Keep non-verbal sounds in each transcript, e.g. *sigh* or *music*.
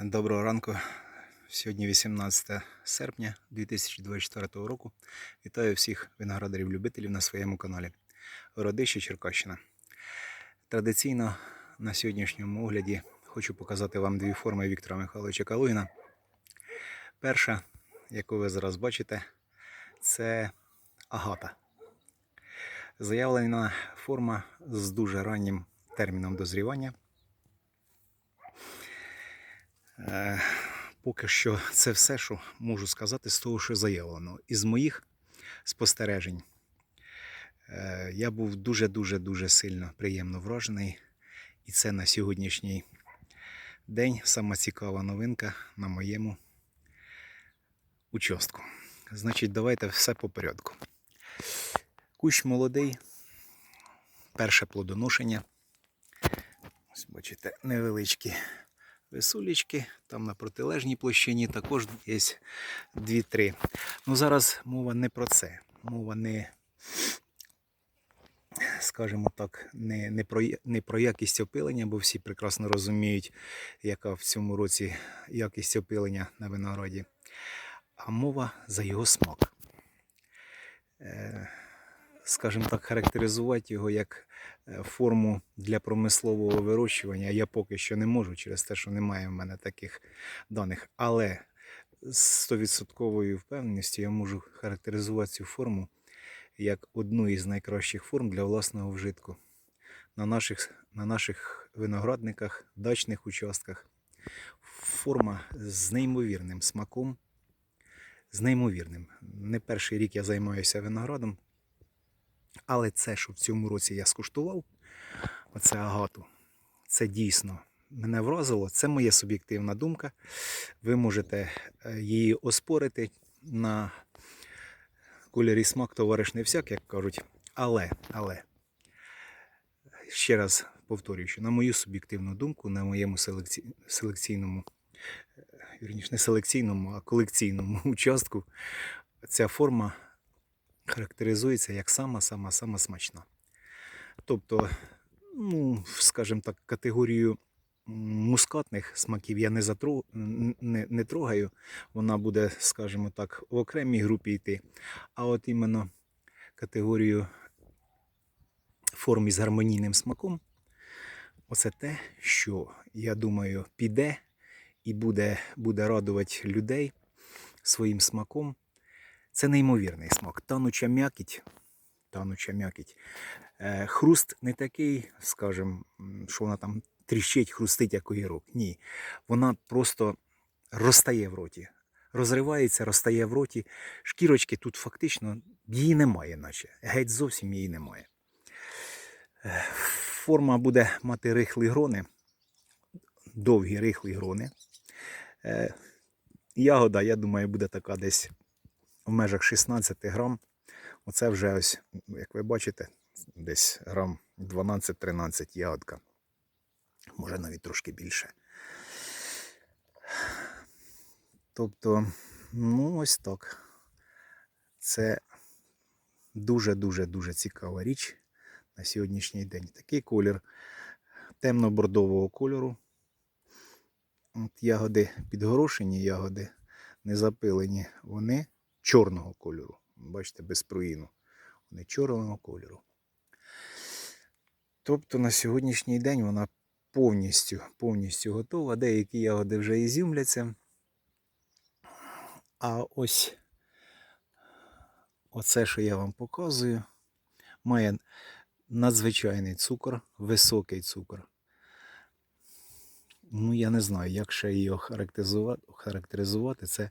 Доброго ранку. Сьогодні 18 серпня 2024 року. Вітаю всіх виноградарів-любителів на своєму каналі. Городище Черкащина. Традиційно на сьогоднішньому огляді хочу показати вам дві форми Віктора Михайловича Калугіна. Перша, яку ви зараз бачите, це агата. Заявлена форма з дуже раннім терміном дозрівання. Поки що це все, що можу сказати з того, що заявлено. Із моїх спостережень е, я був дуже-дуже дуже сильно приємно вражений. І це на сьогоднішній день сама цікава новинка на моєму участку. Значить, давайте все по порядку. Кущ молодий, перше плодоношення. Ось бачите, невеличкі висулечки, там на протилежній площині також є 2-3. Ну зараз мова не про це. Мова не, скажімо так, не, не, про, не про якість опилення, бо всі прекрасно розуміють, яка в цьому році якість опилення на винограді. А мова за його смак. Е, скажімо так, характеризувати його як форму для промислового вирощування я поки що не можу через те, що немає в мене таких даних. Але з 100% впевненістю я можу характеризувати цю форму як одну із найкращих форм для власного вжитку на наших, на наших виноградниках, дачних участках. Форма з неймовірним смаком. З неймовірним. Не перший рік я займаюся виноградом. Але це, що в цьому році я скуштував, оце агату, це дійсно мене вразило. Це моя суб'єктивна думка. Ви можете е, її оспорити на кольорі смак товариш не всяк, як кажуть. Але, але, ще раз повторюю, що на мою суб'єктивну думку, на моєму селекці... селекційному, е, вірніше, не селекційному, а колекційному *laughs* участку, ця форма характеризується як сама-сама-сама смачна. Тобто, ну, скажімо так, категорію мускатних смаків я не, затру... не, не трогаю. Вона буде, скажімо так, в окремій групі йти. А от іменно категорію форм із гармонійним смаком, оце те, що, я думаю, піде і буде, буде радувати людей своїм смаком. Це неймовірний смак. Тануча м'якіть. Тануча м'якіть. Е, хруст не такий, скажімо, що вона там тріщить, хрустить, як огірок. Ні. Вона просто розтає в роті. Розривається, розтає в роті. Шкірочки тут фактично її немає, наче. Геть зовсім її немає. Е, Форма буде мати рихлі грони, довгі рихлі грони. Е, Ягода, я думаю, буде така десь в межах 16 грам. Оце вже ось, як ви бачите, десь грам 12-13 ягодка. Може навіть трошки більше. Тобто, ну ось так. Це дуже-дуже дуже цікава річ на сьогоднішній день. Такий колір темно-бордового кольору. От ягоди підгорошені, ягоди не запилені. Вони чорного кольору. Бачите, без пруїну. Вони чорного кольору. Тобто на сьогоднішній день вона повністю, повністю готова. Деякі ягоди вже і зюмляться. А ось оце, що я вам показую, має надзвичайний цукор, високий цукор. Ну, я не знаю, як ще її характеризувати. Це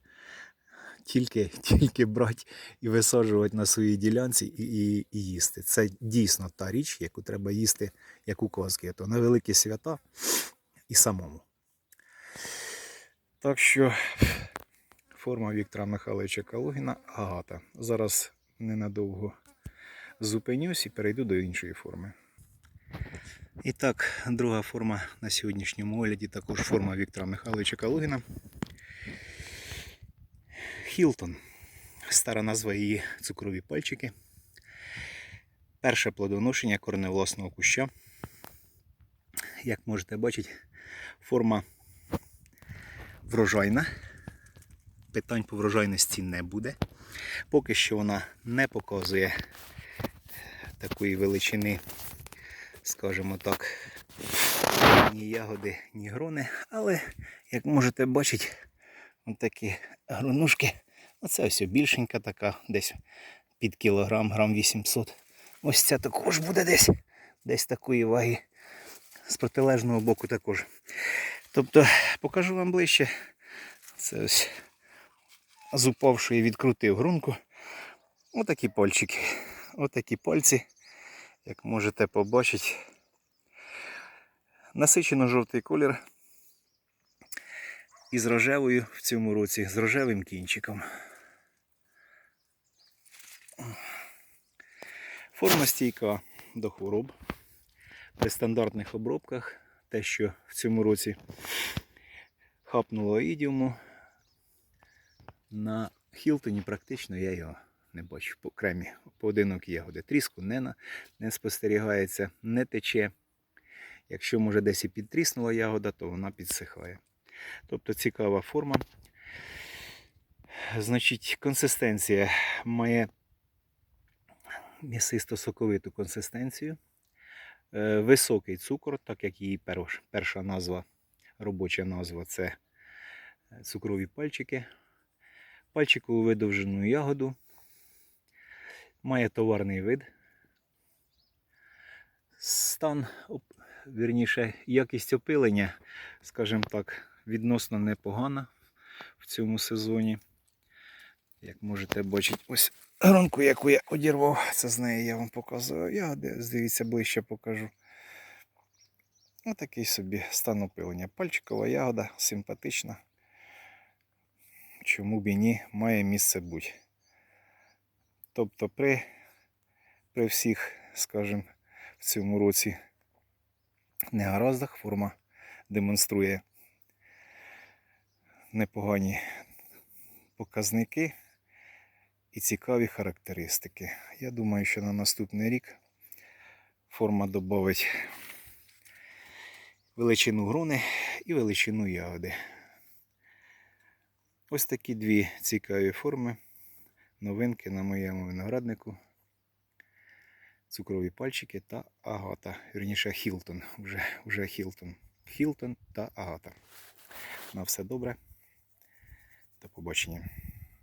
тільки, *laughs* тільки брати і висаджувати на своїй ділянці і, і, і їсти. Це дійсно та річ, яку треба їсти, як у казки. То на великі свята і самому. Так що форма Віктора Михайловича Калугіна агата. Зараз ненадовго зупинюсь і перейду до іншої форми. І так, друга форма на сьогоднішньому огляді, також форма Віктора Михайловича Калугіна. Хілтон. Стара назва її цукрові пальчики. Перше плодоношення корневласного куща. Як можете бачити, форма врожайна. Питань по врожайності не буде. Поки що вона не показує такої величини, скажімо так, ні ягоди, ні грони. Але, як можете бачити, такі гронушки. Оце ось більшенька така, десь під кілограм, грам 800. Ось ця також буде десь, десь такої ваги. З протилежного боку також. Тобто, покажу вам ближче. Це ось з упавшої відкрутив грунку. Отакі пальчики. Отакі пальці, як можете побачити. Насичено жовтий колір. І з рожевою в цьому році, з рожевим кінчиком. Форма стійка до хвороб. При стандартних обробках те, що в цьому році хапнуло ідіуму, на Хілтоні практично я його не бачу по кремі. Поодинок ягоди. Тріску не, не спостерігається, не тече. Якщо може десь і підтріснула ягода, то вона підсихає. Тобто цікава форма. Значить, консистенція має м'ясисто-соковиту консистенцію. Е, Високий цукор, так як її перша назва, робоча назва це цукрові пальчики. Пальчикову видовжену ягоду. Має товарний вид. Стан, вірніше, якість опилення, скажімо так, відносно непогана в цьому сезоні. Як можете бачити, ось гронку, яку я одірвав, це з неї я вам показую. Я дивіться, ближче покажу. Отакий собі стан опилення. Пальчикова ягода, симпатична. Чому б і ні, має місце бути. Тобто при, при всіх, скажімо, в цьому році негараздах форма демонструє непогані показники і цікаві характеристики. Я думаю, що на наступний рік форма додавить величину грони і величину ягоди. Ось такі дві цікаві форми. Новинки на моєму винограднику. Цукрові пальчики та агата. Вірніше Хілтон. Вже, вже Хілтон. Хілтон та агата. На все добре. До побачення.